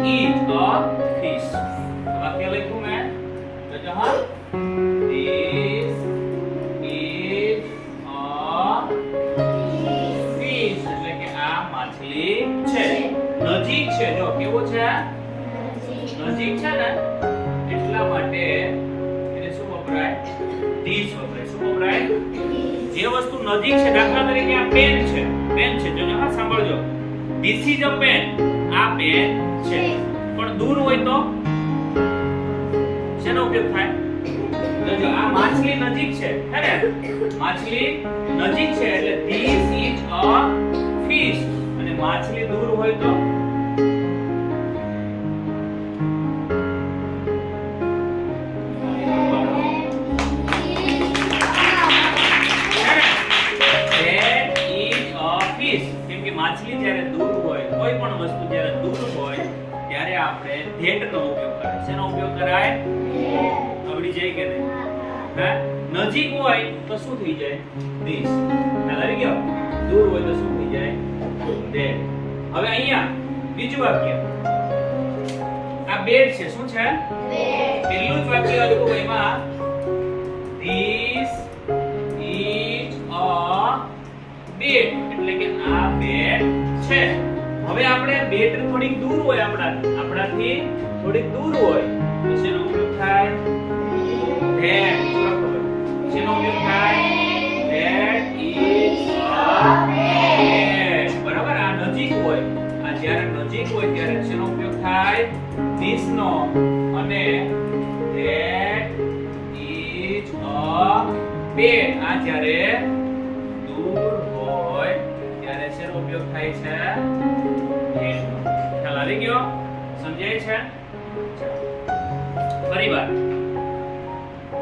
eat the fish আমরা কি লিখব ম্যাম যখন this is a fish એટલે કે આ માછલી છે નજીક છે જો કેવો છે નજીક છે ને એટલા માટે એને શું વપરાય this વપરાય શું વપરાય જે વસ્તુ નજીક છે દાખલા તરીકે આ પેન છે પેન છે જો હા સાંભળજો this is a pen આ પેન છે પણ દૂર હોય તો શેનો ઉપયોગ થાય? આ માછલી નજીક છે હે ને? માછલી નજીક છે એટલે ધીસ ઇઝ અ ફિશ અને માછલી દૂર હોય તો? આપણે ધેટ નો ઉપયોગ કરાય શેનો ઉપયોગ કરાય? આવડી જાય કે નહીં? હે? નજીક હોય તો શું થઈ જાય? this ખ્યાલ આવી ગયો? દૂર હોય તો શું થઈ જાય? that હવે અહીંયા બીજું વાક્ય. આ બેડ છે. શું છે? પેલું જ વાક્ય હતું એમાં હવે આપણે બેટ થોડીક દૂર હોય આપણા આપણાથી થોડીક દૂર હોય. તો શેનો ઉપયોગ થાય? ધેટ શેનો ઉપયોગ થાય? ધેટ ઇઝ a બરાબર? આ નજીક હોય. આ જ્યારે નજીક હોય ત્યારે શેનો ઉપયોગ થાય? ધીસ નો. અને ધેટ ઇઝ અ bed આ જ્યારે દૂર હોય, ત્યારે શેનો ઉપયોગ થાય છે? છે? ફરી વાર.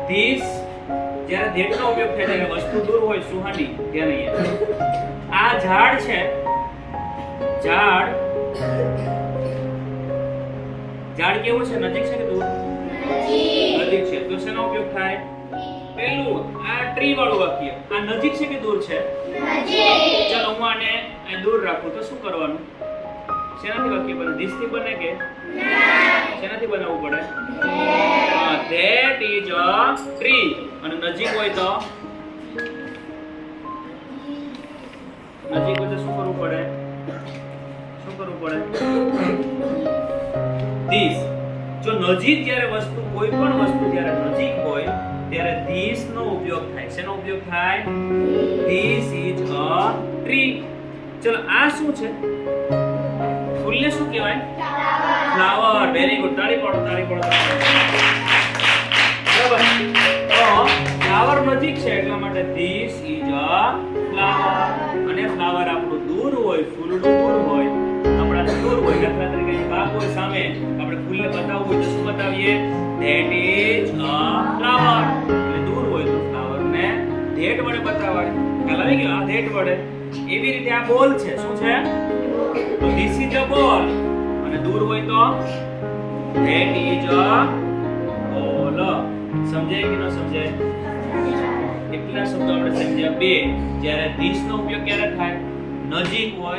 ધીસ જ્યારે ધેટનો ઉપયોગ થાય ત્યારે વસ્તુ દૂર હોય સુહાની ત્યાં નહીં આ ઝાડ છે. ઝાડ. ઝાડ કેવું છે? નજીક છે કે દૂર? નજીક. છે. તો શેનો ઉપયોગ થાય? પેલું આ ટ્રી વાળું વાક્ય. આ નજીક છે કે દૂર છે? ચાલો હું આને દૂર રાખું. તો શું કરવાનું? શેનાથી વાક્ય બને? this થી બને કે? શેનાથી બનાવવું પડે? ધેટ. is a tree અને નજીક હોય તો? નજીક હોય તો શું કરવું પડે? શું કરવું પડે? this જો નજીક જ્યારે વસ્તુ કોઈ પણ વસ્તુ જ્યારે નજીક હોય ત્યારે this નો ઉપયોગ થાય. શેનો ઉપયોગ થાય? this is a tree ચલો આ શું છે? ફૂલને શું કહેવાય? ફ્લાવર વેરી ગુડ તાળી પાડો તાળી પાડો બરાબર. તો ફ્લાવર નજીક છે, એટલા માટે ધીસ ઇઝ અ ફ્લાવર અને ફ્લાવર આપણું દૂર હોય, ફૂલનું દૂર હોય આપણા દૂર હોય, દાખલા તરીકે બાગ હોય સામે, આપણે ફૂલને બતાવવું હોય તો શું બતાવીએ? ધેટ ઇઝ અ ફ્લાવર એટલે દૂર હોય તો ફ્લાવરને ધેટ વડે બતાવાય. ખ્યાલ આવી ગયો? આ ધેટ વડે. એવી રીતે આ બોલ છે. શું છે? તો is a ball. અને દૂર હોય તો? That is a ball. સમજાય કે ન સમજાય? કેટલા શબ્દો આપણે સમજ્યા? બે. જ્યારે this નો ઉપયોગ ક્યારે થાય? નજીક હોય